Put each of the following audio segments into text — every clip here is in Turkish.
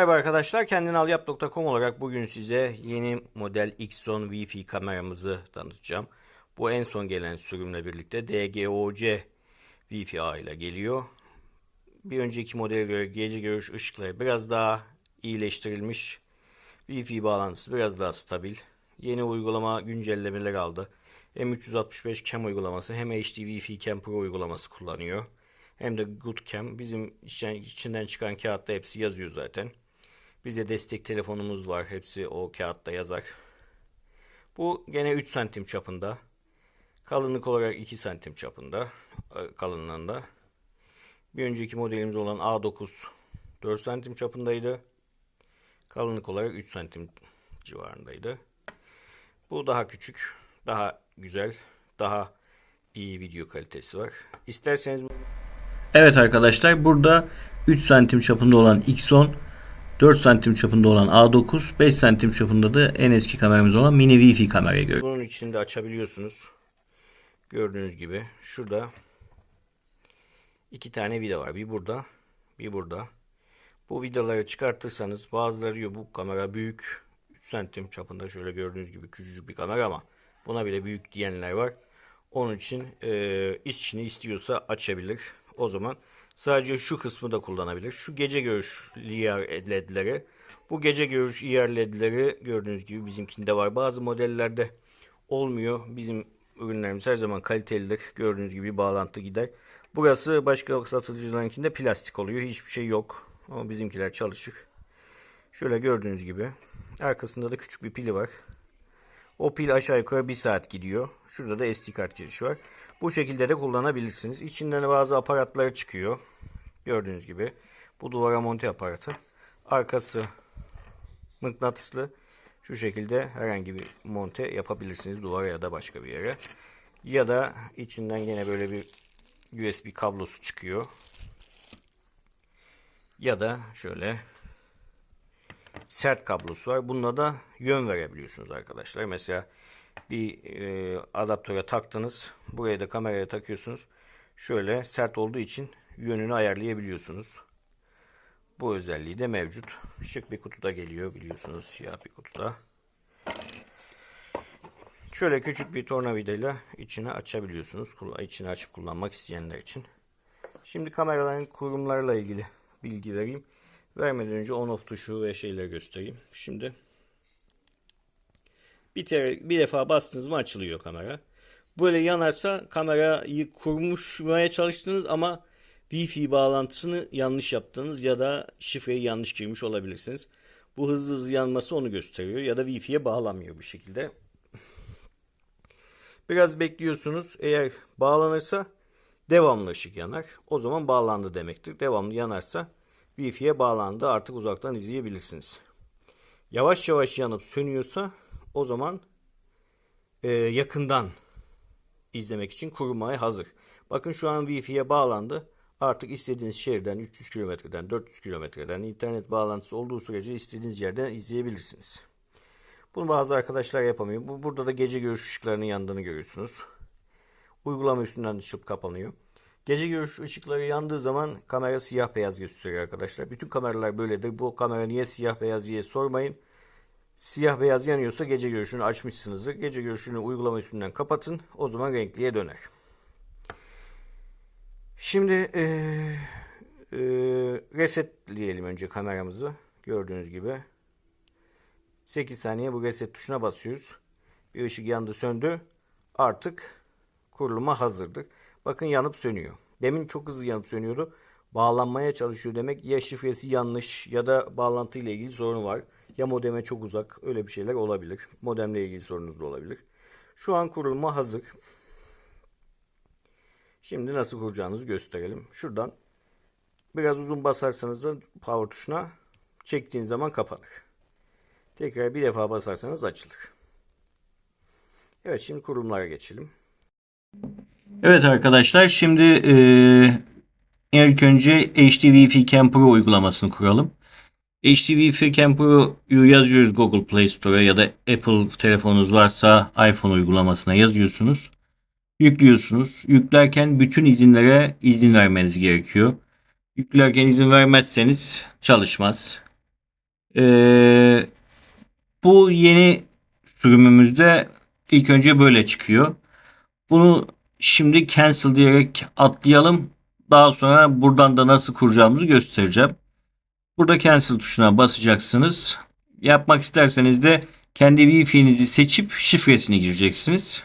Merhaba arkadaşlar, kendinalyap.com olarak bugün size yeni model Xon Wi-Fi kameramızı tanıtacağım. Bu en son gelen sürümle birlikte DGOC Wi-Fi ile geliyor. Bir önceki modele göre gece görüş ışıkları biraz daha iyileştirilmiş. Wi-Fi bağlantısı biraz daha stabil. Yeni uygulama güncellemeler aldı. Hem 365 Cam uygulaması hem HD Wi-Fi Cam Pro uygulaması kullanıyor. Hem de Good Cam. Bizim içinden çıkan kağıtta hepsi yazıyor zaten. Bize destek telefonumuz var. Hepsi o kağıtta yazar. Bu gene 3 santim çapında. Kalınlık olarak 2 santim çapında. e, Kalınlığında. Bir önceki modelimiz olan A9 4 santim çapındaydı. Kalınlık olarak 3 santim civarındaydı. Bu daha küçük, daha güzel, daha iyi video kalitesi var. İsterseniz Evet arkadaşlar burada 3 santim çapında olan X10, 4 santim çapında olan A9, 5 santim çapında da en eski kameramız olan mini Wi-Fi kamerayı görüyoruz. Bunun içinde açabiliyorsunuz. Gördüğünüz gibi şurada iki tane vida var. Bir burada, bir burada. Bu vidaları çıkartırsanız bazıları diyor bu kamera büyük. 3 santim çapında şöyle gördüğünüz gibi küçücük bir kamera ama buna bile büyük diyenler var. Onun için e, içini istiyorsa açabilir. O zaman sadece şu kısmı da kullanabilir. Şu gece görüş IR ledleri. Bu gece görüş IR ledleri gördüğünüz gibi bizimkinde var. Bazı modellerde olmuyor. Bizim ürünlerimiz her zaman kalitelidir. Gördüğünüz gibi bağlantı gider. Burası başka satıcılarınkinde plastik oluyor. Hiçbir şey yok. Ama bizimkiler çalışık. Şöyle gördüğünüz gibi. Arkasında da küçük bir pili var. O pil aşağı yukarı bir saat gidiyor. Şurada da SD kart girişi var. Bu şekilde de kullanabilirsiniz. İçinden bazı aparatları çıkıyor. Gördüğünüz gibi. Bu duvara monte aparatı. Arkası mıknatıslı. Şu şekilde herhangi bir monte yapabilirsiniz duvara ya da başka bir yere. Ya da içinden yine böyle bir USB kablosu çıkıyor. Ya da şöyle sert kablosu var. Bununla da yön verebiliyorsunuz arkadaşlar. Mesela bir e, adaptöre taktınız. Buraya da kameraya takıyorsunuz. Şöyle sert olduğu için yönünü ayarlayabiliyorsunuz. Bu özelliği de mevcut. Şık bir kutuda geliyor biliyorsunuz. Siyah bir kutuda. Şöyle küçük bir tornavidayla içini açabiliyorsunuz. İçini açıp kullanmak isteyenler için. Şimdi kameraların kurumlarla ilgili bilgi vereyim. Vermeden önce on off tuşu ve şeyleri göstereyim. Şimdi bir, te- bir defa bastınız mı açılıyor kamera. Böyle yanarsa kamerayı kurmuşmaya çalıştınız ama Wi-Fi bağlantısını yanlış yaptınız ya da şifreyi yanlış girmiş olabilirsiniz. Bu hızlı hızlı yanması onu gösteriyor ya da Wi-Fi'ye bağlanmıyor bu şekilde. Biraz bekliyorsunuz. Eğer bağlanırsa devamlı ışık yanar. O zaman bağlandı demektir. Devamlı yanarsa Wi-Fi'ye bağlandı. Artık uzaktan izleyebilirsiniz. Yavaş yavaş yanıp sönüyorsa o zaman e, yakından izlemek için kurulmaya hazır. Bakın şu an Wi-Fi'ye bağlandı. Artık istediğiniz şehirden 300 kilometreden 400 kilometreden internet bağlantısı olduğu sürece istediğiniz yerden izleyebilirsiniz. Bunu bazı arkadaşlar yapamıyor. Bu burada da gece görüş ışıklarının yandığını görüyorsunuz. Uygulama üstünden açılıp kapanıyor. Gece görüş ışıkları yandığı zaman kamera siyah beyaz gösteriyor arkadaşlar. Bütün kameralar böyledir. Bu kamera niye siyah beyaz diye sormayın. Siyah beyaz yanıyorsa gece görüşünü açmışsınızdır. Gece görüşünü uygulama üstünden kapatın. O zaman renkliye döner. Şimdi eee eee resetleyelim önce kameramızı. Gördüğünüz gibi. 8 saniye bu reset tuşuna basıyoruz. Bir ışık yandı söndü. Artık kuruluma hazırdır. Bakın yanıp sönüyor. Demin çok hızlı yanıp sönüyordu. Bağlanmaya çalışıyor demek ya şifresi yanlış ya da bağlantı ile ilgili sorun var. Ya modeme çok uzak öyle bir şeyler olabilir. Modemle ilgili sorunuz da olabilir. Şu an kurulma hazır. Şimdi nasıl kuracağınızı gösterelim. Şuradan biraz uzun basarsanız da power tuşuna çektiğin zaman kapanır. Tekrar bir defa basarsanız açılır. Evet şimdi kurulumlara geçelim. Evet arkadaşlar şimdi e, ilk önce HD Wi-Fi Cam Pro uygulamasını kuralım. HD Wi-Fi Cam Pro'yu yazıyoruz Google Play Store'a ya da Apple telefonunuz varsa iPhone uygulamasına yazıyorsunuz. Yüklüyorsunuz. Yüklerken bütün izinlere izin vermeniz gerekiyor. Yüklerken izin vermezseniz çalışmaz. Ee, bu yeni sürümümüzde ilk önce böyle çıkıyor. Bunu şimdi cancel diyerek atlayalım. Daha sonra buradan da nasıl kuracağımızı göstereceğim. Burada cancel tuşuna basacaksınız. Yapmak isterseniz de kendi Wi-Fi'nizi seçip şifresini gireceksiniz.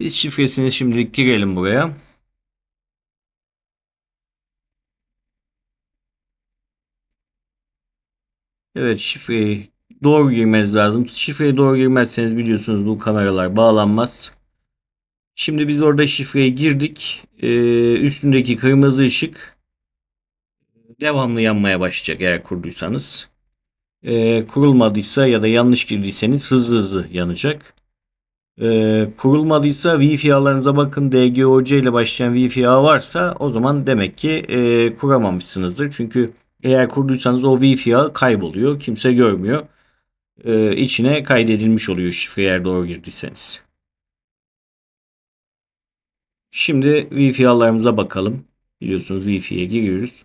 Biz şifresini şimdilik girelim buraya. Evet şifreyi doğru girmeniz lazım. Şifreyi doğru girmezseniz biliyorsunuz bu kameralar bağlanmaz. Şimdi biz orada şifreyi girdik. Ee, üstündeki kırmızı ışık devamlı yanmaya başlayacak eğer kurduysanız. Ee, kurulmadıysa ya da yanlış girdiyseniz hızlı hızlı yanacak. Ee, kurulmadıysa Wi-Fi ağlarınıza bakın. DGOC ile başlayan Wi-Fi ağ varsa o zaman demek ki e, kuramamışsınızdır. Çünkü eğer kurduysanız o Wi-Fi ağı kayboluyor. Kimse görmüyor. Ee, içine kaydedilmiş oluyor şifre eğer doğru girdiyseniz. Şimdi Wi-Fi ağlarımıza bakalım. Biliyorsunuz Wi-Fi'ye giriyoruz.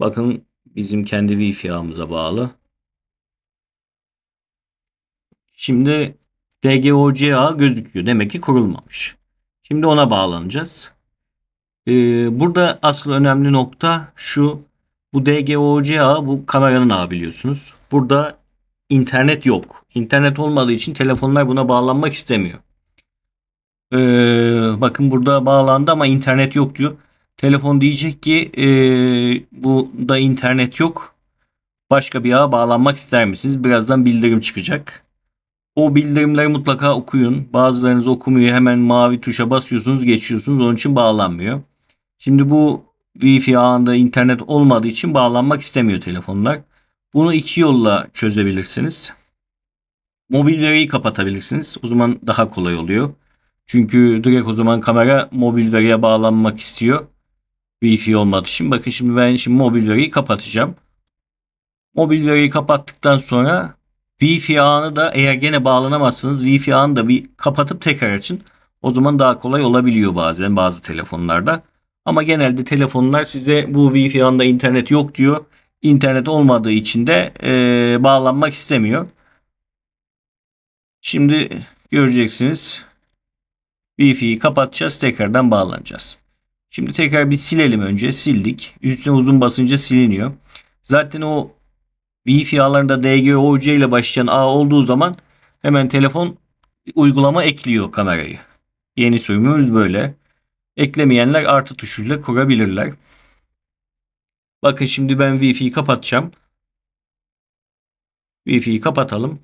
Bakın bizim kendi Wi-Fi ağımıza bağlı. Şimdi DGOC ağı gözüküyor. Demek ki kurulmamış. Şimdi ona bağlanacağız. Ee, burada asıl önemli nokta şu. Bu DGOC ağı bu kameranın ağı biliyorsunuz. Burada internet yok. İnternet olmadığı için telefonlar buna bağlanmak istemiyor. Ee, bakın burada bağlandı ama internet yok diyor. Telefon diyecek ki e, da internet yok. Başka bir ağa bağlanmak ister misiniz? Birazdan bildirim çıkacak. O bildirimleri mutlaka okuyun. Bazılarınız okumuyor. Hemen mavi tuşa basıyorsunuz, geçiyorsunuz. Onun için bağlanmıyor. Şimdi bu Wi-Fi ağında internet olmadığı için bağlanmak istemiyor telefonlar. Bunu iki yolla çözebilirsiniz. Mobil veriyi kapatabilirsiniz. O zaman daha kolay oluyor. Çünkü direkt o zaman kamera mobil veriye bağlanmak istiyor. Wi-Fi olmadığı için. Bakın şimdi ben şimdi mobil veriyi kapatacağım. Mobil veriyi kapattıktan sonra Wi-Fi ağını da eğer gene bağlanamazsınız Wi-Fi ağını da bir kapatıp tekrar açın. O zaman daha kolay olabiliyor bazen bazı telefonlarda. Ama genelde telefonlar size bu Wi-Fi ağında internet yok diyor. İnternet olmadığı için de e, bağlanmak istemiyor. Şimdi göreceksiniz. Wi-Fi'yi kapatacağız. Tekrardan bağlanacağız. Şimdi tekrar bir silelim önce. Sildik. Üstüne uzun basınca siliniyor. Zaten o Wi-Fi ağlarında DGOC ile başlayan ağ olduğu zaman hemen telefon uygulama ekliyor kamerayı. Yeni sürümümüz böyle. Eklemeyenler artı tuşuyla kurabilirler. Bakın şimdi ben Wi-Fi'yi kapatacağım. Wi-Fi'yi kapatalım.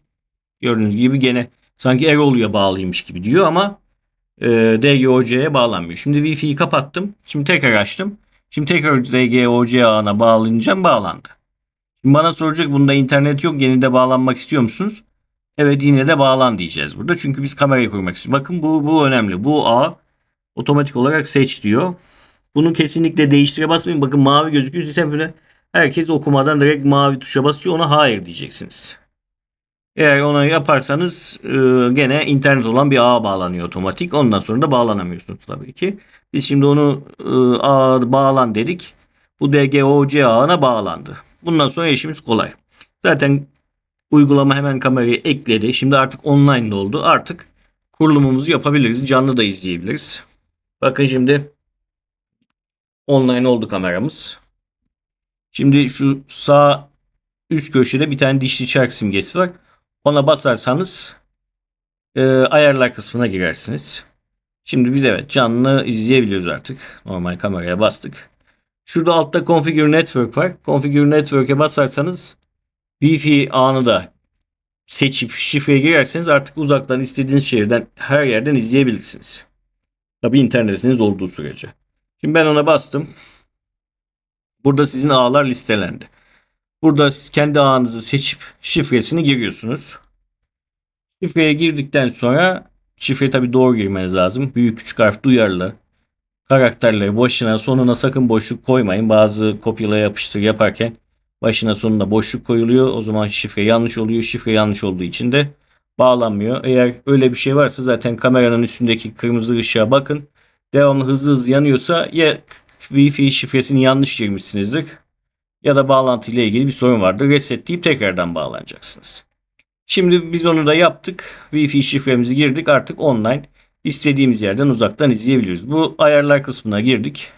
Gördüğünüz gibi gene sanki Erol'ya bağlıymış gibi diyor ama e, DGOC'ye bağlanmıyor. Şimdi Wi-Fi'yi kapattım. Şimdi tekrar açtım. Şimdi tekrar DGOC ağına bağlanacağım. Bağlandı. Şimdi bana soracak bunda internet yok. Yeni de bağlanmak istiyor musunuz? Evet yine de bağlan diyeceğiz burada. Çünkü biz kamerayı kurmak istiyoruz. Bakın bu, bu önemli. Bu ağ otomatik olarak seç diyor. Bunu kesinlikle değiştire basmayın. Bakın mavi gözüküyor. Siz herkes okumadan direkt mavi tuşa basıyor. Ona hayır diyeceksiniz. Eğer onu yaparsanız e, gene internet olan bir ağa bağlanıyor otomatik. Ondan sonra da bağlanamıyorsunuz tabii ki. Biz şimdi onu e, ağa bağlan dedik. Bu DGOC ağına bağlandı. Bundan sonra işimiz kolay. Zaten uygulama hemen kamerayı ekledi. Şimdi artık online oldu. Artık kurulumumuzu yapabiliriz. Canlı da izleyebiliriz. Bakın şimdi online oldu kameramız. Şimdi şu sağ üst köşede bir tane dişli çark simgesi var. Ona basarsanız e, ayarlar kısmına girersiniz. Şimdi biz evet canlı izleyebiliyoruz artık. Normal kameraya bastık. Şurada altta Configure Network var. Configure Network'e basarsanız Wi-Fi ağını da seçip şifreye girerseniz artık uzaktan istediğiniz şehirden her yerden izleyebilirsiniz. Tabi internetiniz olduğu sürece. Şimdi ben ona bastım. Burada sizin ağlar listelendi. Burada siz kendi ağınızı seçip şifresini giriyorsunuz. Şifreye girdikten sonra şifreyi tabi doğru girmeniz lazım. Büyük küçük harf duyarlı. Karakterleri başına sonuna sakın boşluk koymayın. Bazı kopyala yapıştır yaparken başına sonuna boşluk koyuluyor. O zaman şifre yanlış oluyor. Şifre yanlış olduğu için de bağlanmıyor. Eğer öyle bir şey varsa zaten kameranın üstündeki kırmızı ışığa bakın. Devamlı hızlı hızlı yanıyorsa ya Wi-Fi şifresini yanlış girmişsinizdir ya da bağlantı ile ilgili bir sorun vardır. Resetleyip tekrardan bağlanacaksınız. Şimdi biz onu da yaptık. Wi-Fi şifremizi girdik. Artık online istediğimiz yerden uzaktan izleyebiliyoruz. Bu ayarlar kısmına girdik.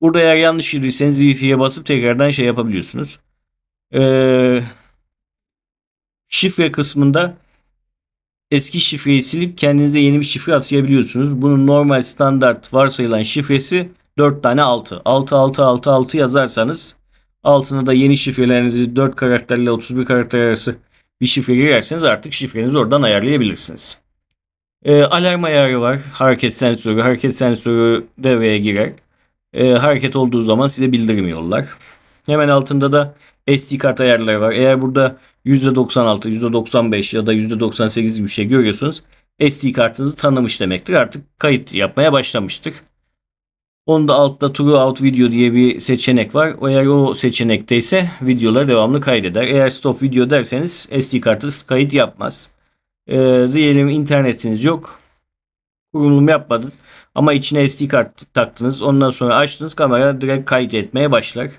Burada eğer yanlış girdiyseniz Wi-Fi'ye basıp tekrardan şey yapabiliyorsunuz. Ee, şifre kısmında eski şifreyi silip kendinize yeni bir şifre atayabiliyorsunuz. Bunun normal standart varsayılan şifresi 4 tane 6. 6 6 6 6 yazarsanız altına da yeni şifrelerinizi 4 karakterle 31 karakter arası bir şifre girerseniz artık şifrenizi oradan ayarlayabilirsiniz. E, alarm ayarı var. Hareket sensörü. Hareket sensörü devreye girer. E, hareket olduğu zaman size bildirim yollar. Hemen altında da SD kart ayarları var. Eğer burada %96, %95 ya da %98 gibi bir şey görüyorsunuz. SD kartınızı tanımış demektir. Artık kayıt yapmaya başlamıştık. Onda altta Throughout Video diye bir seçenek var. Eğer o seçenekte ise videoları devamlı kaydeder. Eğer Stop Video derseniz SD kartı kayıt yapmaz. Ee, diyelim internetiniz yok. Kurulum yapmadınız. Ama içine SD kart taktınız. Ondan sonra açtınız. Kamera direkt kayıt etmeye başlar.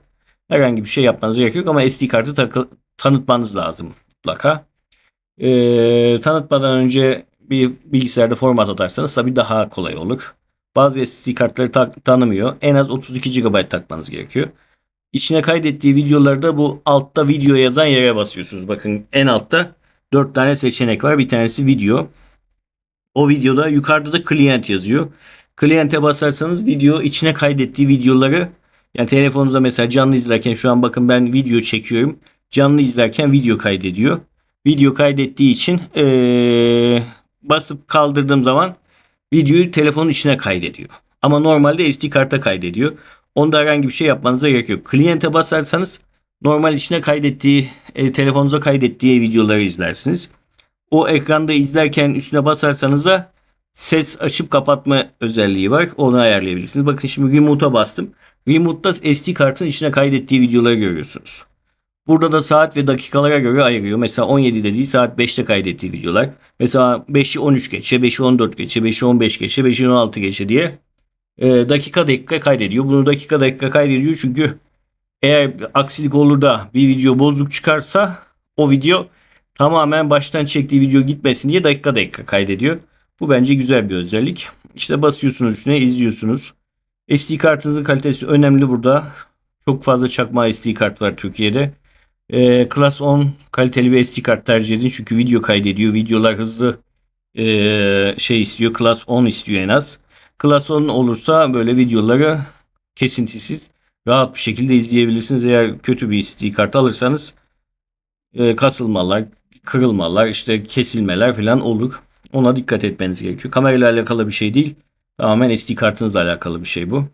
Herhangi bir şey yapmanız gerek yok ama SD kartı takı- tanıtmanız lazım mutlaka. Ee, tanıtmadan önce bir bilgisayarda format atarsanız tabii daha kolay olur. Bazı SD kartları tak- tanımıyor. En az 32 GB takmanız gerekiyor. İçine kaydettiği videolarda bu altta video yazan yere basıyorsunuz. Bakın en altta 4 tane seçenek var. Bir tanesi video. O videoda yukarıda da client yazıyor. Client'e basarsanız video içine kaydettiği videoları yani telefonunuzda mesela canlı izlerken şu an bakın ben video çekiyorum. Canlı izlerken video kaydediyor. Video kaydettiği için ee, basıp kaldırdığım zaman videoyu telefonun içine kaydediyor. Ama normalde SD karta kaydediyor. Onda herhangi bir şey yapmanıza gerek yok. Client'e basarsanız normal içine kaydettiği, e, telefonunuza kaydettiği videoları izlersiniz. O ekranda izlerken üstüne basarsanız da ses açıp kapatma özelliği var. Onu ayarlayabilirsiniz. Bakın şimdi remote'a bastım. Remote'da SD kartın içine kaydettiği videoları görüyorsunuz. Burada da saat ve dakikalara göre ayırıyor. Mesela 17'de değil saat 5'te kaydettiği videolar. Mesela 5'i 13 geçe, 5'i 14 geçe, 5'i 15 geçe, 5'i 16 geçe diye e, dakika dakika kaydediyor. Bunu dakika dakika kaydediyor çünkü eğer aksilik olur da bir video bozuk çıkarsa o video tamamen baştan çektiği video gitmesin diye dakika dakika kaydediyor. Bu bence güzel bir özellik. İşte basıyorsunuz üstüne izliyorsunuz. SD kartınızın kalitesi önemli burada. Çok fazla çakma SD kart var Türkiye'de. Ee, Class 10 kaliteli bir SD kart tercih edin çünkü video kaydediyor. Videolar hızlı ee, şey istiyor. Class 10 istiyor en az. Class 10 olursa böyle videoları kesintisiz rahat bir şekilde izleyebilirsiniz. Eğer kötü bir SD kart alırsanız e, kasılmalar, kırılmalar, işte kesilmeler falan olur. Ona dikkat etmeniz gerekiyor. Kamerayla alakalı bir şey değil. Tamamen SD kartınızla alakalı bir şey bu.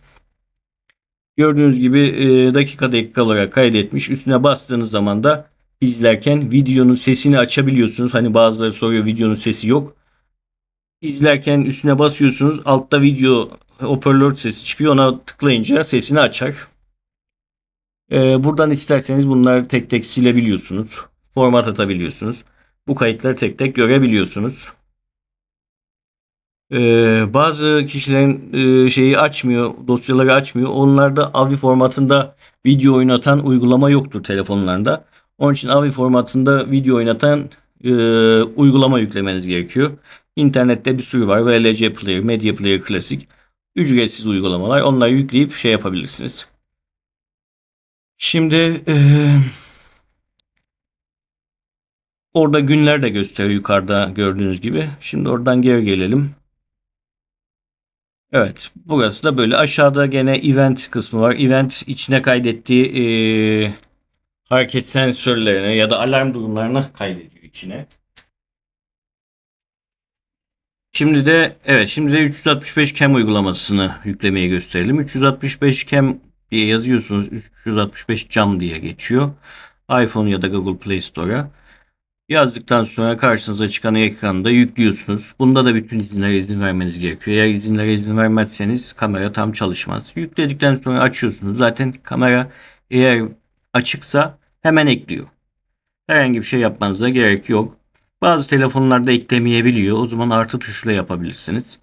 Gördüğünüz gibi e, dakika dakika olarak kaydetmiş. Üstüne bastığınız zaman da izlerken videonun sesini açabiliyorsunuz. Hani bazıları soruyor videonun sesi yok. İzlerken üstüne basıyorsunuz. Altta video hoparlör sesi çıkıyor. Ona tıklayınca sesini açar. E, buradan isterseniz bunları tek tek silebiliyorsunuz. Format atabiliyorsunuz. Bu kayıtları tek tek görebiliyorsunuz. Ee, bazı kişilerin e, şeyi açmıyor, dosyaları açmıyor. Onlarda AVI formatında video oynatan uygulama yoktur telefonlarında. Onun için AVI formatında video oynatan e, uygulama yüklemeniz gerekiyor. İnternette bir sürü var. VLC Player, Media Player Classic. Ücretsiz uygulamalar. Onları yükleyip şey yapabilirsiniz. Şimdi e, orada günler de gösteriyor yukarıda gördüğünüz gibi. Şimdi oradan geri gelelim. Evet, burası da böyle. Aşağıda gene event kısmı var. Event içine kaydettiği e, hareket sensörlerine ya da alarm durumlarına kaydediyor içine. Şimdi de evet şimdi de 365 cam uygulamasını yüklemeyi gösterelim. 365 cam diye yazıyorsunuz. 365 cam diye geçiyor. iPhone ya da Google Play Store'a. Yazdıktan sonra karşınıza çıkan ekranda yüklüyorsunuz. Bunda da bütün izinlere izin vermeniz gerekiyor. Eğer izinlere izin vermezseniz kamera tam çalışmaz. Yükledikten sonra açıyorsunuz. Zaten kamera eğer açıksa hemen ekliyor. Herhangi bir şey yapmanıza gerek yok. Bazı telefonlarda eklemeyebiliyor. O zaman artı tuşla yapabilirsiniz.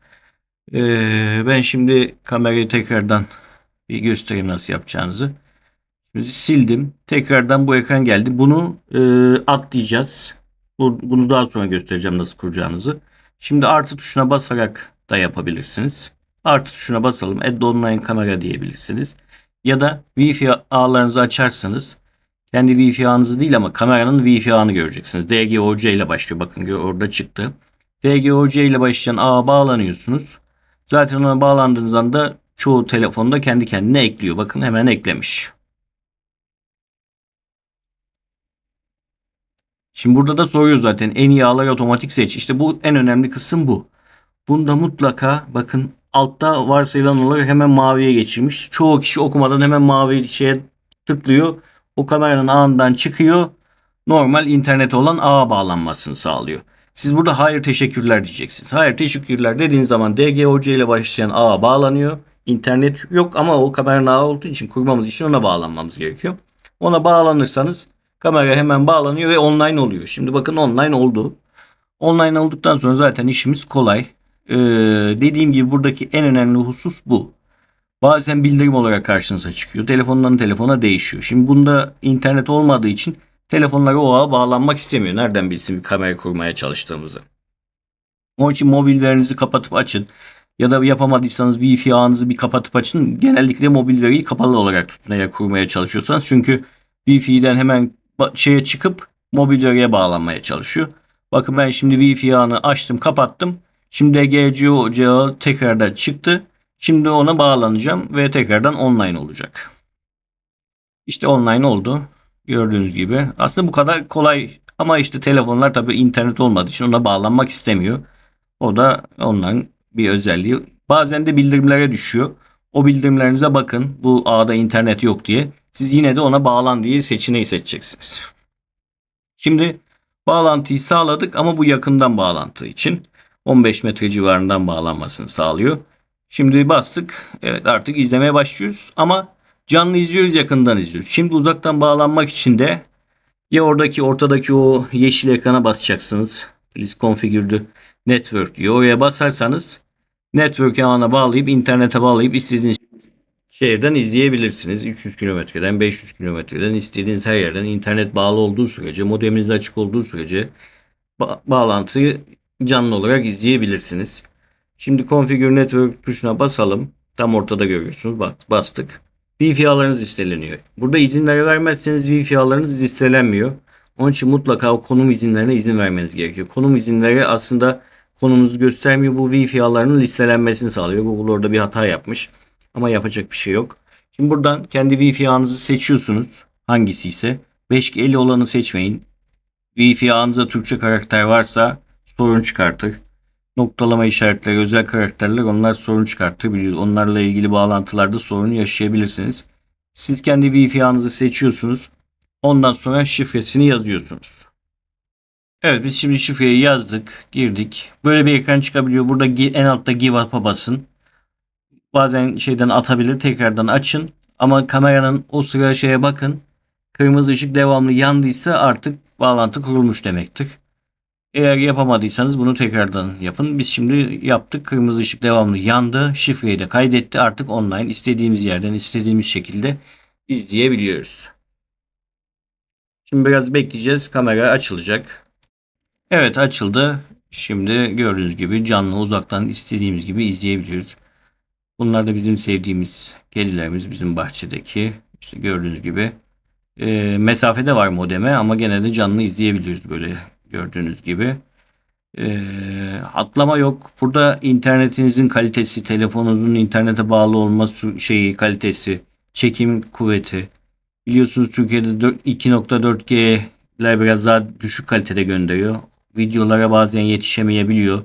Ee, ben şimdi kamerayı tekrardan bir göstereyim nasıl yapacağınızı. Şimdi sildim. Tekrardan bu ekran geldi. Bunu e, atlayacağız. Bu, bunu daha sonra göstereceğim nasıl kuracağınızı. Şimdi artı tuşuna basarak da yapabilirsiniz. Artı tuşuna basalım. Add online kamera diyebilirsiniz. Ya da Wi-Fi ağlarınızı açarsanız kendi Wi-Fi ağınızı değil ama kameranın Wi-Fi ağını göreceksiniz. DGOC ile başlıyor. Bakın orada çıktı. DGOC ile başlayan ağa bağlanıyorsunuz. Zaten ona bağlandığınız anda çoğu telefonda kendi kendine ekliyor. Bakın hemen eklemiş. Şimdi burada da soruyor zaten en iyi ağları otomatik seç. İşte bu en önemli kısım bu. Bunda mutlaka bakın altta varsayılan olarak hemen maviye geçirmiş. Çoğu kişi okumadan hemen mavi şeye tıklıyor. O kameranın ağından çıkıyor. Normal internet olan ağa bağlanmasını sağlıyor. Siz burada hayır teşekkürler diyeceksiniz. Hayır teşekkürler dediğiniz zaman DGOC ile başlayan ağa bağlanıyor. İnternet yok ama o kameranın ağı olduğu için kurmamız için ona bağlanmamız gerekiyor. Ona bağlanırsanız kamera hemen bağlanıyor ve online oluyor. Şimdi bakın online oldu. Online olduktan sonra zaten işimiz kolay. Ee, dediğim gibi buradaki en önemli husus bu. Bazen bildirim olarak karşınıza çıkıyor. Telefondan telefona değişiyor. Şimdi bunda internet olmadığı için telefonlar o ağa bağlanmak istemiyor. Nereden bilsin bir kamera kurmaya çalıştığımızı. Onun için mobil verinizi kapatıp açın. Ya da yapamadıysanız Wi-Fi ağınızı bir kapatıp açın. Genellikle mobil veriyi kapalı olarak tutmaya kurmaya çalışıyorsanız. Çünkü Wi-Fi'den hemen şeye çıkıp mobil veriye bağlanmaya çalışıyor. Bakın ben şimdi Wi-Fi ağını açtım kapattım. Şimdi GCO tekrardan çıktı. Şimdi ona bağlanacağım ve tekrardan online olacak. İşte online oldu. Gördüğünüz gibi. Aslında bu kadar kolay ama işte telefonlar tabii internet olmadığı için ona bağlanmak istemiyor. O da onların bir özelliği. Bazen de bildirimlere düşüyor. O bildirimlerinize bakın. Bu ağda internet yok diye. Siz yine de ona bağlan diye seçeneği seçeceksiniz. Şimdi bağlantıyı sağladık ama bu yakından bağlantı için 15 metre civarından bağlanmasını sağlıyor. Şimdi bastık. Evet artık izlemeye başlıyoruz ama canlı izliyoruz yakından izliyoruz. Şimdi uzaktan bağlanmak için de ya oradaki ortadaki o yeşil ekrana basacaksınız. Please configure network diyor. Oraya basarsanız network ağına bağlayıp internete bağlayıp istediğiniz şehirden izleyebilirsiniz. 300 kilometreden 500 kilometreden istediğiniz her yerden internet bağlı olduğu sürece modeminiz açık olduğu sürece ba- bağlantıyı canlı olarak izleyebilirsiniz. Şimdi Configure Network tuşuna basalım. Tam ortada görüyorsunuz. Bak bastık. Wi-Fi ağlarınız listeleniyor. Burada izinleri vermezseniz Wi-Fi ağlarınız listelenmiyor. Onun için mutlaka o konum izinlerine izin vermeniz gerekiyor. Konum izinleri aslında konumuzu göstermiyor. Bu Wi-Fi ağlarının listelenmesini sağlıyor. Google orada bir hata yapmış. Ama yapacak bir şey yok. Şimdi buradan kendi Wi-Fi ağınızı seçiyorsunuz. Hangisi ise. 5G olanı seçmeyin. Wi-Fi ağınıza Türkçe karakter varsa sorun çıkartır. Noktalama işaretleri, özel karakterler onlar sorun çıkartabiliyor. Onlarla ilgili bağlantılarda sorun yaşayabilirsiniz. Siz kendi Wi-Fi ağınızı seçiyorsunuz. Ondan sonra şifresini yazıyorsunuz. Evet biz şimdi şifreyi yazdık, girdik. Böyle bir ekran çıkabiliyor. Burada en altta give up'a basın. Bazen şeyden atabilir. Tekrardan açın. Ama kameranın o sıra şeye bakın. Kırmızı ışık devamlı yandıysa artık bağlantı kurulmuş demektir. Eğer yapamadıysanız bunu tekrardan yapın. Biz şimdi yaptık. Kırmızı ışık devamlı yandı. Şifreyi de kaydetti. Artık online istediğimiz yerden istediğimiz şekilde izleyebiliyoruz. Şimdi biraz bekleyeceğiz. Kamera açılacak. Evet açıldı. Şimdi gördüğünüz gibi canlı uzaktan istediğimiz gibi izleyebiliyoruz. Bunlar da bizim sevdiğimiz kedilerimiz bizim bahçedeki. İşte gördüğünüz gibi e, mesafede var modeme ama gene de canlı izleyebiliyoruz böyle gördüğünüz gibi. E, atlama yok. Burada internetinizin kalitesi, telefonunuzun internete bağlı olma şeyi kalitesi, çekim kuvveti. Biliyorsunuz Türkiye'de 2.4G'ler biraz daha düşük kalitede gönderiyor. Videolara bazen yetişemeyebiliyor.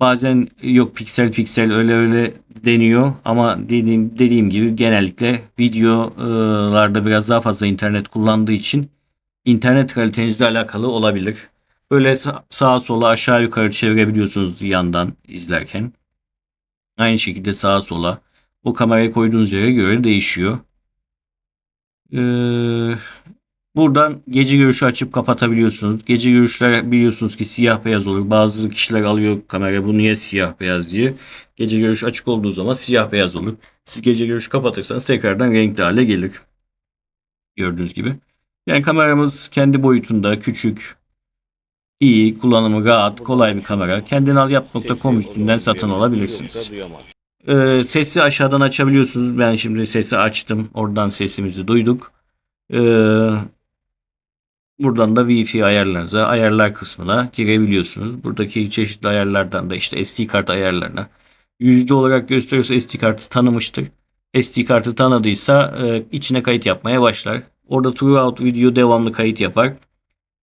Bazen yok piksel piksel öyle öyle deniyor ama dediğim dediğim gibi genellikle videolarda biraz daha fazla internet kullandığı için internet kalitenizle alakalı olabilir. Böyle sağa sola aşağı yukarı çevirebiliyorsunuz yandan izlerken. Aynı şekilde sağa sola o kamerayı koyduğunuz yere göre değişiyor. Ee, Buradan gece görüşü açıp kapatabiliyorsunuz. Gece görüşler biliyorsunuz ki siyah beyaz olur. Bazı kişiler alıyor kamera bu niye siyah beyaz diye. Gece görüş açık olduğu zaman siyah beyaz olur. Siz gece görüş kapatırsanız tekrardan renkli hale gelir. Gördüğünüz gibi. Yani kameramız kendi boyutunda küçük, iyi, kullanımı rahat, kolay bir kamera. Kendinalyap.com üstünden satın alabilirsiniz. Ee, sesi aşağıdan açabiliyorsunuz. Ben şimdi sesi açtım. Oradan sesimizi duyduk. Ee, buradan da Wi-Fi ayarlarınıza, ayarlar kısmına girebiliyorsunuz. Buradaki çeşitli ayarlardan da işte SD kart ayarlarına. Yüzde olarak gösteriyorsa SD kartı tanımıştır. SD kartı tanıdıysa e, içine kayıt yapmaya başlar. Orada throughout video devamlı kayıt yapar.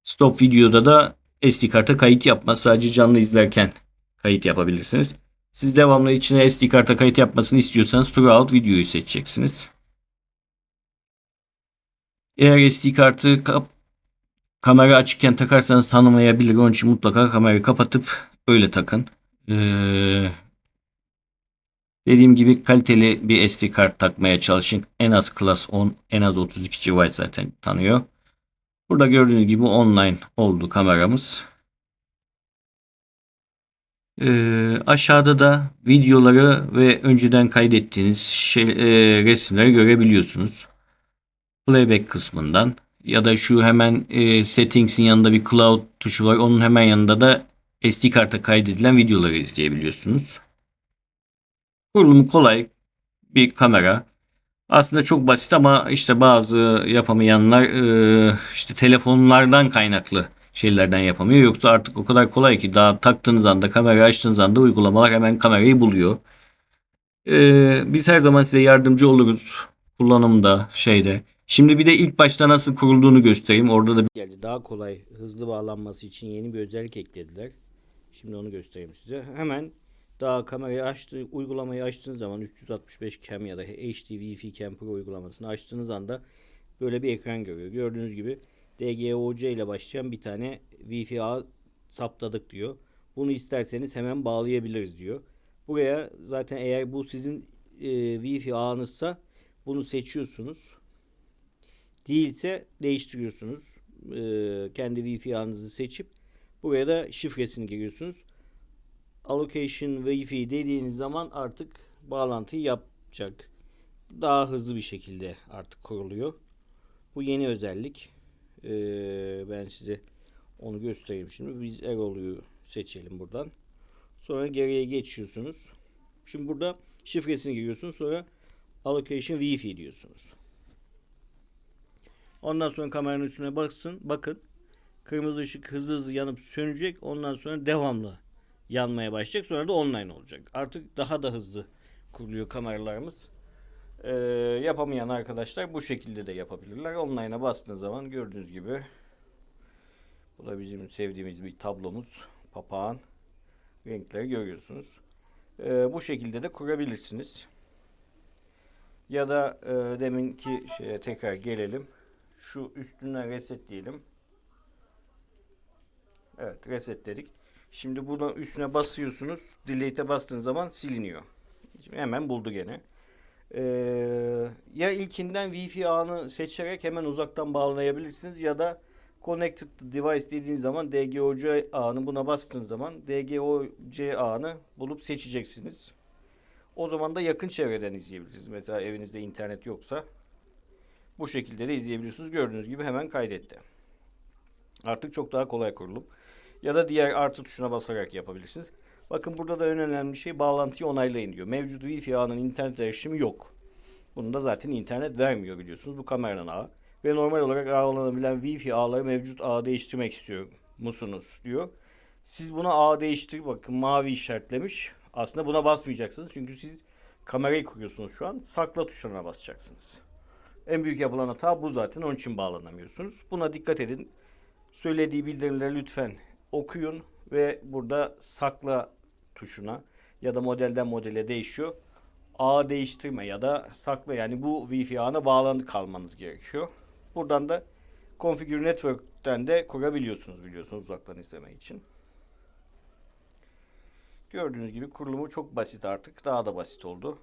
Stop videoda da SD karta kayıt yapmaz. Sadece canlı izlerken kayıt yapabilirsiniz. Siz devamlı içine SD karta kayıt yapmasını istiyorsanız throughout videoyu seçeceksiniz. Eğer SD kartı kamera açıkken takarsanız tanımayabilir. Onun için mutlaka kamerayı kapatıp öyle takın. Ee, dediğim gibi kaliteli bir SD kart takmaya çalışın. En az Class 10, en az 32 GB zaten tanıyor. Burada gördüğünüz gibi online oldu kameramız. Ee, aşağıda da videoları ve önceden kaydettiğiniz şey, e, resimleri görebiliyorsunuz. Playback kısmından ya da şu hemen e, settings'in yanında bir cloud tuşu var. Onun hemen yanında da SD karta kaydedilen videoları izleyebiliyorsunuz. Kurulumu kolay bir kamera. Aslında çok basit ama işte bazı yapamayanlar e, işte telefonlardan kaynaklı şeylerden yapamıyor. Yoksa artık o kadar kolay ki daha taktığınız anda kamerayı açtığınız anda uygulamalar hemen kamerayı buluyor. E, biz her zaman size yardımcı oluruz kullanımda şeyde. Şimdi bir de ilk başta nasıl kurulduğunu göstereyim. Orada da geldi. Daha kolay hızlı bağlanması için yeni bir özellik eklediler. Şimdi onu göstereyim size. Hemen daha kamerayı açtı, uygulamayı açtığınız zaman 365 cam ya da HD Wi-Fi Cam Pro uygulamasını açtığınız anda böyle bir ekran görüyor. Gördüğünüz gibi DGOC ile başlayan bir tane Wi-Fi ağ saptadık diyor. Bunu isterseniz hemen bağlayabiliriz diyor. Buraya zaten eğer bu sizin e, Wi-Fi ağınızsa bunu seçiyorsunuz. Değilse değiştiriyorsunuz. E, kendi Wi-Fi ağınızı seçip buraya da şifresini giriyorsunuz allocation Wi-Fi dediğiniz zaman artık bağlantıyı yapacak. Daha hızlı bir şekilde artık kuruluyor. Bu yeni özellik. Ee, ben size onu göstereyim şimdi. Biz Erol'u seçelim buradan. Sonra geriye geçiyorsunuz. Şimdi burada şifresini giriyorsunuz. Sonra allocation Wi-Fi diyorsunuz. Ondan sonra kameranın üstüne baksın. Bakın. Kırmızı ışık hızlı hızlı yanıp sönecek. Ondan sonra devamlı yanmaya başlayacak. Sonra da online olacak. Artık daha da hızlı kuruluyor kameralarımız. Ee, yapamayan arkadaşlar bu şekilde de yapabilirler. Online'a bastığınız zaman gördüğünüz gibi bu da bizim sevdiğimiz bir tablomuz. Papağan renkleri görüyorsunuz. Ee, bu şekilde de kurabilirsiniz. Ya da e, deminki şeye tekrar gelelim. Şu üstüne reset diyelim. Evet reset dedik. Şimdi buna üstüne basıyorsunuz. Delete'e bastığınız zaman siliniyor. Şimdi hemen buldu gene. Ee, ya ilkinden Wi-Fi ağını seçerek hemen uzaktan bağlanabilirsiniz ya da Connected Device dediğiniz zaman DGOC ağını buna bastığınız zaman DGOC ağını bulup seçeceksiniz. O zaman da yakın çevreden izleyebilirsiniz. Mesela evinizde internet yoksa bu şekilde de izleyebiliyorsunuz. Gördüğünüz gibi hemen kaydetti. Artık çok daha kolay kurulup ya da diğer artı tuşuna basarak yapabilirsiniz. Bakın burada da en önemli şey bağlantıyı onaylayın diyor. Mevcut Wi-Fi ağının internet erişimi yok. Bunun da zaten internet vermiyor biliyorsunuz. Bu kameranın ağı. Ve normal olarak ağlanabilen Wi-Fi ağları mevcut ağ değiştirmek istiyor musunuz diyor. Siz buna ağ değiştir bakın mavi işaretlemiş. Aslında buna basmayacaksınız. Çünkü siz kamerayı kuruyorsunuz şu an. Sakla tuşlarına basacaksınız. En büyük yapılan hata bu zaten. Onun için bağlanamıyorsunuz. Buna dikkat edin. Söylediği bildirimleri lütfen okuyun ve burada sakla tuşuna ya da modelden modele değişiyor. Ağ değiştirme ya da sakla yani bu Wi-Fi ağına bağlanı kalmanız gerekiyor. Buradan da Configure Network'ten de kurabiliyorsunuz biliyorsunuz uzaktan izleme için. Gördüğünüz gibi kurulumu çok basit artık. Daha da basit oldu.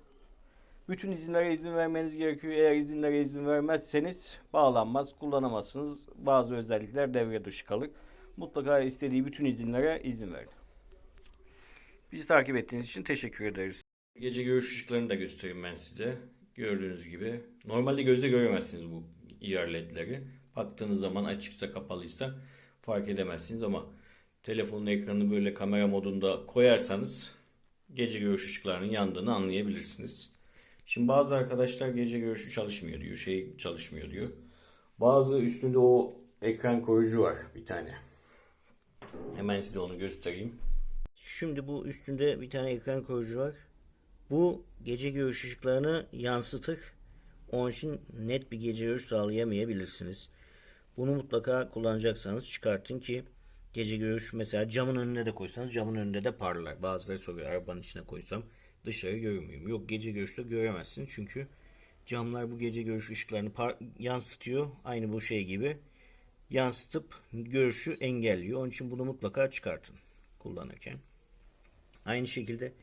Bütün izinlere izin vermeniz gerekiyor. Eğer izinlere izin vermezseniz bağlanmaz, kullanamazsınız. Bazı özellikler devre dışı kalır. Mutlaka istediği bütün izinlere izin verin. Bizi takip ettiğiniz için teşekkür ederiz. Gece görüş ışıklarını da göstereyim ben size. Gördüğünüz gibi. Normalde gözle göremezsiniz bu IR ledleri. Baktığınız zaman açıksa kapalıysa fark edemezsiniz ama telefonun ekranını böyle kamera modunda koyarsanız gece görüş ışıklarının yandığını anlayabilirsiniz. Şimdi bazı arkadaşlar gece görüşü çalışmıyor diyor, şey çalışmıyor diyor. Bazı üstünde o ekran koruyucu var bir tane. Hemen size onu göstereyim. Şimdi bu üstünde bir tane ekran koruyucu var. Bu gece görüş ışıklarını yansıtır. Onun için net bir gece görüş sağlayamayabilirsiniz. Bunu mutlaka kullanacaksanız çıkartın ki gece görüş mesela camın önüne de koysanız camın önünde de parlar. Bazıları soruyor arabanın içine koysam dışarı görür müyüm? Yok gece görüşte göremezsin çünkü camlar bu gece görüş ışıklarını yansıtıyor. Aynı bu şey gibi yansıtıp görüşü engelliyor. Onun için bunu mutlaka çıkartın kullanırken. Aynı şekilde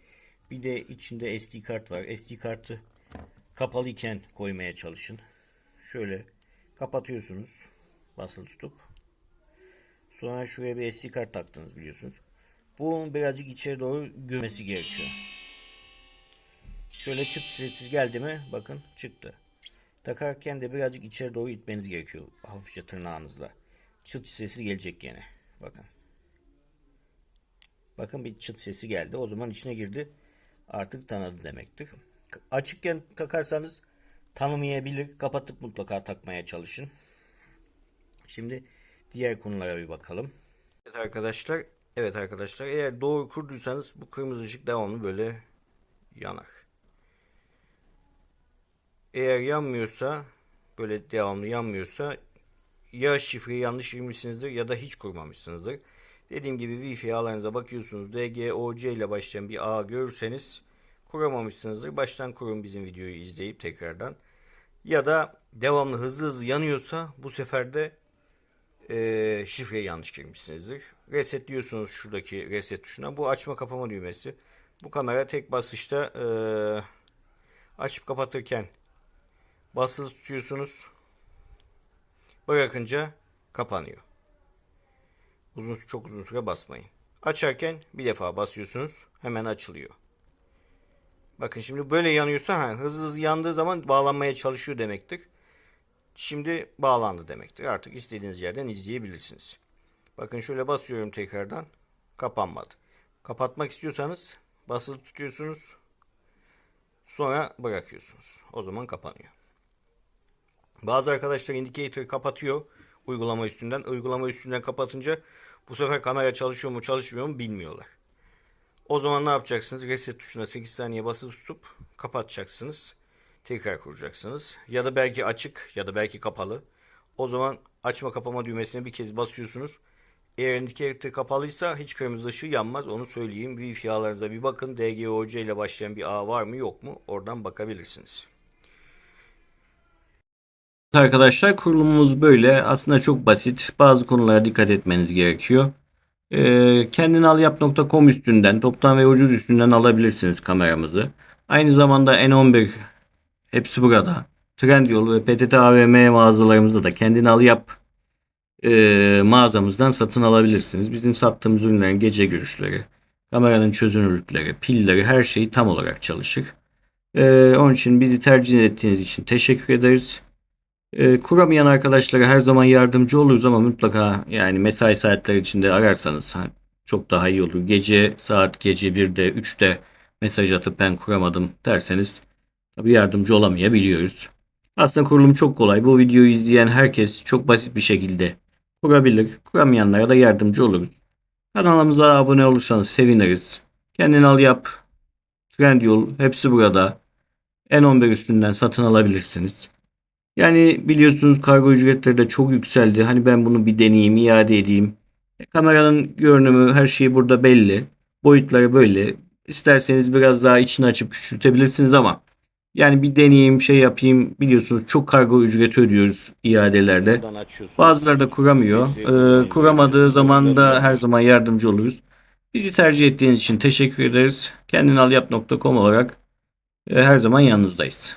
bir de içinde SD kart var. SD kartı kapalı iken koymaya çalışın. Şöyle kapatıyorsunuz basılı tutup. Sonra şuraya bir SD kart taktınız biliyorsunuz. Bu birazcık içeri doğru gömesi gerekiyor. Şöyle çıt sessiz geldi mi bakın çıktı. Takarken de birazcık içeri doğru itmeniz gerekiyor hafifçe tırnağınızla. Çıt sesi gelecek gene. Bakın. Bakın bir çıt sesi geldi. O zaman içine girdi. Artık tanıdı demektir. Açıkken takarsanız tanımayabilir. Kapatıp mutlaka takmaya çalışın. Şimdi diğer konulara bir bakalım. Evet arkadaşlar. Evet arkadaşlar. Eğer doğru kurduysanız bu kırmızı ışık devamlı böyle yanar. Eğer yanmıyorsa böyle devamlı yanmıyorsa ya şifreyi yanlış girmişsinizdir ya da hiç kurmamışsınızdır. Dediğim gibi Wi-Fi ağlarınıza bakıyorsunuz. DGOC ile başlayan bir ağ görürseniz kuramamışsınızdır. Baştan kurun bizim videoyu izleyip tekrardan. Ya da devamlı hızlı hızlı yanıyorsa bu sefer de e, şifreyi yanlış girmişsinizdir. Reset diyorsunuz şuradaki reset tuşuna. Bu açma kapama düğmesi. Bu kamera tek basışta e, açıp kapatırken basılı tutuyorsunuz. Bırakınca kapanıyor. Uzun çok uzun süre basmayın. Açarken bir defa basıyorsunuz. Hemen açılıyor. Bakın şimdi böyle yanıyorsa ha, hızlı hızlı yandığı zaman bağlanmaya çalışıyor demektir. Şimdi bağlandı demektir. Artık istediğiniz yerden izleyebilirsiniz. Bakın şöyle basıyorum tekrardan. Kapanmadı. Kapatmak istiyorsanız basılı tutuyorsunuz. Sonra bırakıyorsunuz. O zaman kapanıyor. Bazı arkadaşlar indicator kapatıyor uygulama üstünden. Uygulama üstünden kapatınca bu sefer kamera çalışıyor mu çalışmıyor mu bilmiyorlar. O zaman ne yapacaksınız? Reset tuşuna 8 saniye basılı tutup kapatacaksınız. Tekrar kuracaksınız. Ya da belki açık ya da belki kapalı. O zaman açma kapama düğmesine bir kez basıyorsunuz. Eğer indicator kapalıysa hiç kırmızı ışığı yanmaz. Onu söyleyeyim. Wi-Fi ağlarınıza bir bakın. DGOC ile başlayan bir ağ var mı yok mu? Oradan bakabilirsiniz. Arkadaşlar kurulumumuz böyle. Aslında çok basit. Bazı konulara dikkat etmeniz gerekiyor. Ee, kendinalyap.com üstünden, toptan ve ucuz üstünden alabilirsiniz kameramızı. Aynı zamanda N11 hepsi burada. Trendyol ve PTT AVM mağazalarımızda da kendin al yap e, mağazamızdan satın alabilirsiniz. Bizim sattığımız ürünlerin gece görüşleri, kameranın çözünürlükleri, pilleri her şeyi tam olarak çalışır. Ee, onun için bizi tercih ettiğiniz için teşekkür ederiz. E, kuramayan arkadaşlara her zaman yardımcı oluruz ama mutlaka yani mesai saatleri içinde ararsanız çok daha iyi olur. Gece saat gece 1'de 3'te mesaj atıp ben kuramadım derseniz tabii yardımcı olamayabiliyoruz. Aslında kurulum çok kolay. Bu videoyu izleyen herkes çok basit bir şekilde kurabilir. Kuramayanlara da yardımcı oluruz. Kanalımıza abone olursanız seviniriz. Kendin al yap. Trendyol hepsi burada. N11 üstünden satın alabilirsiniz. Yani biliyorsunuz kargo ücretleri de çok yükseldi. Hani ben bunu bir deneyeyim, iade edeyim. E, kameranın görünümü, her şeyi burada belli. Boyutları böyle. İsterseniz biraz daha içini açıp küçültebilirsiniz ama yani bir deneyeyim, şey yapayım. Biliyorsunuz çok kargo ücreti ödüyoruz iadelerde. Bazıları da kuramıyor. Ee, kuramadığı zaman da her zaman yardımcı oluruz. Bizi tercih ettiğiniz için teşekkür ederiz. Kendinalyap.com olarak e, her zaman yanınızdayız.